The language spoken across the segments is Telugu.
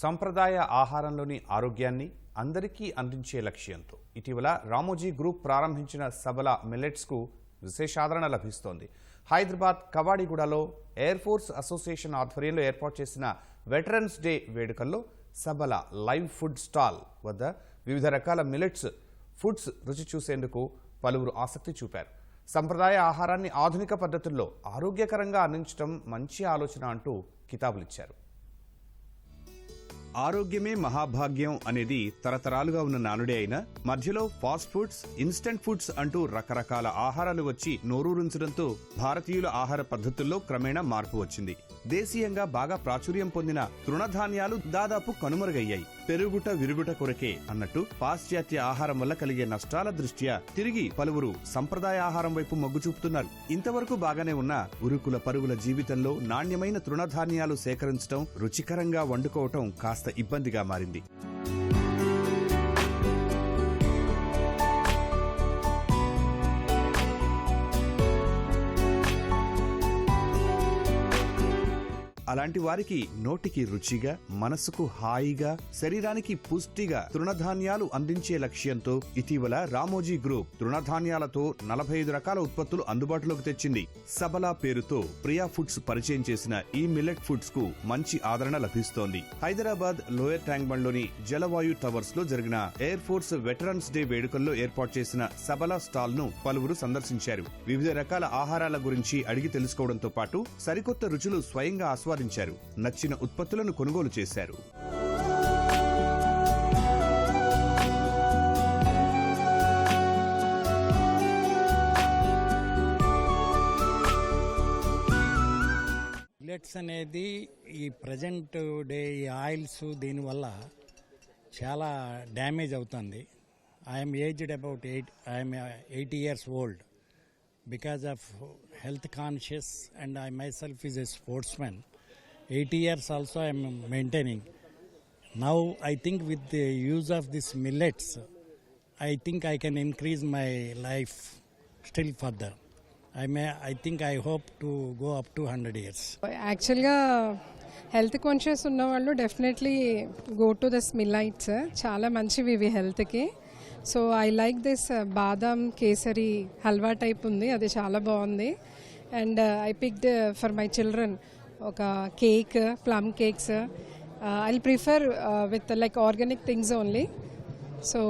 సంప్రదాయ ఆహారంలోని ఆరోగ్యాన్ని అందరికీ అందించే లక్ష్యంతో. ఇటీవల రామోజీ గ్రూప్ ప్రారంభించిన సబల మిల్లెట్స్కు విశేషాదరణ లభిస్తోంది. హైదరాబాద్ కవాడిగూడలో ఎయిర్ ఫోర్స్ అసోసియేషన్ ఆధ్వర్యంలో ఏర్పాటు చేసిన వెటరన్స్ డే వేడుకల్లో సబల లైవ్ ఫుడ్ స్టాల్ వద్ద వివిధ రకాల మిల్లెట్స్ ఫుడ్స్ రుచి చూసేందుకు పలువురు ఆసక్తి చూపారు. సంప్రదాయ ఆహారాన్ని ఆధునిక పద్ధతుల్లో ఆరోగ్యకరంగా అందించడం మంచి ఆలోచన అంటూ కితాబులిచ్చారు. ఆరోగ్యమే మహాభాగ్యం అనేది తరతరాలుగా ఉన్న నానుడే అయినా మధ్యలో ఫాస్ట్ ఫుడ్స్ ఇన్స్టంట్ ఫుడ్స్ అంటూ రకరకాల ఆహారాలు వచ్చి నోరూరించడంతో భారతీయుల ఆహార పద్ధతుల్లో క్రమేణా మార్పు వచ్చింది. దేశీయంగా బాగా ప్రాచుర్యం పొందిన తృణధాన్యాలు దాదాపు కనుమరుగయ్యాయి. పెరుగుట విరుగుట కొరకే అన్నట్టు పాశ్చాత్య ఆహారం వల్ల కలిగే నష్టాల దృష్ట్యా తిరిగి పలువురు సంప్రదాయ ఆహారం వైపు మొగ్గు చూపుతున్నారు. ఇంతవరకు బాగానే ఉన్న ఉరుకుల పరుగుల జీవితంలో నాణ్యమైన తృణధాన్యాలు సేకరించడం రుచికరంగా వండుకోవటం కాస్త ఇబ్బందిగా మారింది. అలాంటి వారికి నోటికి రుచిగా మనసుకు హాయిగా శరీరానికి పుష్టిగా తృణధాన్యాలు అందించే లక్ష్యంతో ఇటీవల రామోజీ గ్రూప్ తృణధాన్యాలతో నలభై ఐదు రకాల ఉత్పత్తులు అందుబాటులోకి తెచ్చింది. సబలా పేరుతో ప్రియా ఫుడ్స్ పరిచయం చేసిన ఈ మిల్లెట్ ఫుడ్స్కు మంచి ఆదరణ లభిస్తోంది. హైదరాబాద్ లోయర్ ట్యాంక్ బండ్లోని జలవాయు టవర్స్లో జరిగిన ఎయిర్ ఫోర్స్ వెటరన్స్ డే వేడుకల్లో ఏర్పాటు చేసిన సబలా స్టాల్ను పలువురు సందర్శించారు. వివిధ రకాల ఆహారాల గురించి అడిగి తెలుసుకోవడంతో పాటు సరికొత్త రుచులు స్వయంగా ఆస్వాదించారు. నచ్చిన ఉత్పత్తులను కొనుగోలు చేశారు. మిల్లెట్స్ అనేది ఈ ప్రజెంట్ డే ఈ ఆయిల్స్ దీనివల్ల చాలా డ్యామేజ్ అవుతుంది. I'm aged about eight I'm eighty years old because of health conscious and I myself is a sports man eighty years also I'm maintaining now I think with the use of this millets I think I can increase my life still further I may I think I hope to go up to hundred years యాక్చువల్గా హెల్త్ కాన్షియస్ ఉన్న వాళ్ళు definitely go to the millets చాలా మంచివి ఇవి హెల్త్కి so I like this badam kesari halwa type ఉంది. అది చాలా బాగుంది. And I picked for my children ఒక cake plum cakes I prefer with like organic things only so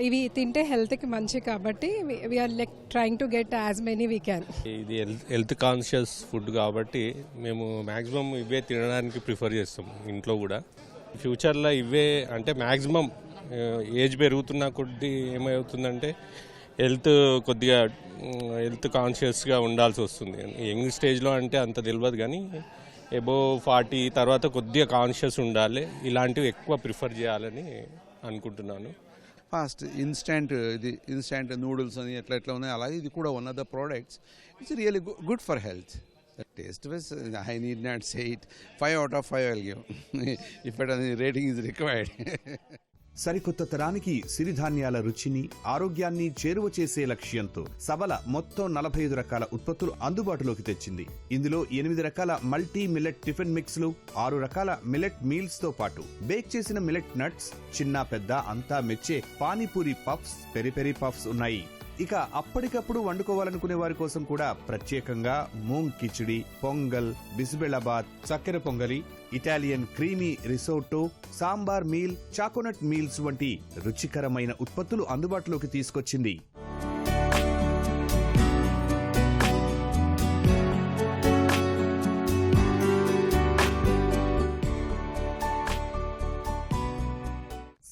ఇవి తింటే హెల్త్కి మంచి కాబట్టి we are like trying to get as many we can ఇది హెల్త్ హెల్త్ కాన్షియస్ ఫుడ్ కాబట్టి మేము మ్యాక్సిమం ఇవే తినడానికి ప్రిఫర్ చేస్తాం ఇంట్లో కూడా. ఫ్యూచర్లో ఇవే అంటే మ్యాక్సిమం ఏజ్ uh, పెరుగుతున్న కొద్దీ ఏమవుతుందంటే హెల్త్ కొద్దిగా హెల్త్ కాన్షియస్గా ఉండాల్సి వస్తుంది. యంగ్ స్టేజ్లో అంటే అంత తెలియదు కానీ ఎబో ఫార్టీ తర్వాత కొద్దిగా కాన్షియస్ ఉండాలి. ఇలాంటివి ఎక్కువ ప్రిఫర్ చేయాలని అనుకుంటున్నాను. ఫాస్ట్ ఇన్స్టెంట్ ఇది ఇన్స్టెంట్ నూడిల్స్ అని ఎట్లా ఎట్లా ఉన్నాయి అలాగే ఇది కూడా one of the products it's really good for health taste wise I need not say it five out of five will give if it rating is required సరికొత్త తరానికి సిరిధాన్యాల రుచిని ఆరోగ్యాన్ని చేరువ చేసే లక్ష్యంతో సబల మొత్తం నలభై ఐదు రకాల ఉత్పత్తులు అందుబాటులోకి తెచ్చింది. ఇందులో ఎనిమిది రకాల మల్టీ మిల్లెట్ టిఫిన్ మిక్స్లు ఆరు రకాల మిల్లెట్ మీల్స్తో పాటు బేక్ చేసిన మిల్లెట్ నట్స్ చిన్న పెద్ద అంతా మెచ్చే panipuri puffs peri peri puffs ఉన్నాయి. ఇక అప్పటికప్పుడు వండుకోవాలనుకునే వారి కోసం కూడా ప్రత్యేకంగా మూంగ్ కిచిడి పొంగల్ బిస్బెళబాద్ చక్కెర పొంగలి Italian creamy risotto sambar meal choconut meals వంటి రుచికరమైన ఉత్పత్తులు అందుబాటులోకి తీసుకొచ్చింది.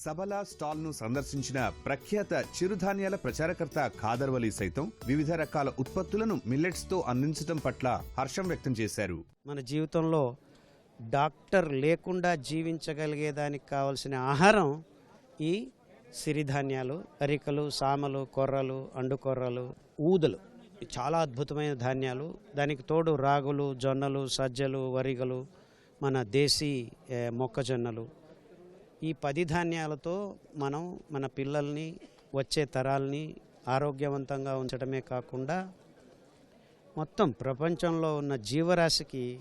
సబలా స్టాల్ను సందర్శించిన ప్రఖ్యాత చిరుధాన్యాల ప్రచారకర్త ఖాదర్వలి సైతం వివిధ రకాల ఉత్పత్తులను మిల్లెట్స్తో అందించడం పట్ల హర్షం వ్యక్తం చేశారు. మన జీవితంలో డాక్టర్ లేకుండా జీవించగలిగేదానికి కావలసిన ఆహారం ఈ సిరిధాన్యాలు అరికలు సామలు కొర్రలు అండుకొర్రలు ఊదలు. చాలా అద్భుతమైన ధాన్యాలు. దానికి తోడు రాగులు జొన్నలు సజ్జలు వరిగలు మన దేశీ మొక్కజొన్నలు. ఈ పది ధాన్యాలతో మనం మన పిల్లల్ని వచ్చే తరాల్ని ఆరోగ్యవంతంగా ఉంచడమే కాకుండా మొత్తం ప్రపంచంలో ఉన్న జీవరాశికి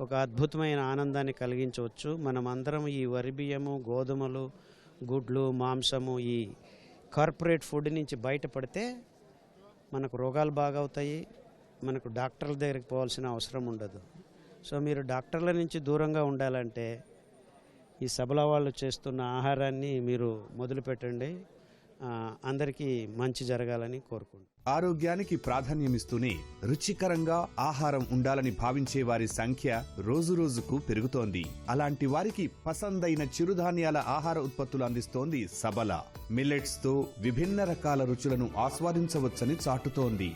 ఒక అద్భుతమైన ఆనందాన్ని కలిగించవచ్చు. మనం అందరం ఈ వరి బియ్యము గోధుమలు గుడ్లు మాంసము ఈ కార్పొరేట్ ఫుడ్ నుంచి బయటపడితే మనకు రోగాలు బాగవుతాయి. మనకు డాక్టర్ల దగ్గరికి పోవాల్సిన అవసరం ఉండదు. సో మీరు డాక్టర్ల నుంచి దూరంగా ఉండాలంటే ఈ సబల వాళ్ళు చేస్తున్న ఆహారాన్ని మీరు మొదలుపెట్టండి. అందరికీ మంచి జరగాలని కోరుకుంటున్నాను. ఆరోగ్యానికి ప్రాధాన్యమిస్తూనే రుచికరంగా ఆహారం ఉండాలని భావించే వారి సంఖ్య రోజురోజుకు పెరుగుతోంది. అలాంటి వారికి పసందైన చిరుధాన్యాల ఆహార ఉత్పత్తులు అందిస్తోంది సబల మిల్లెట్స్తో విభిన్న రకాల రుచులను ఆస్వాదించవచ్చని చాటుతోంది.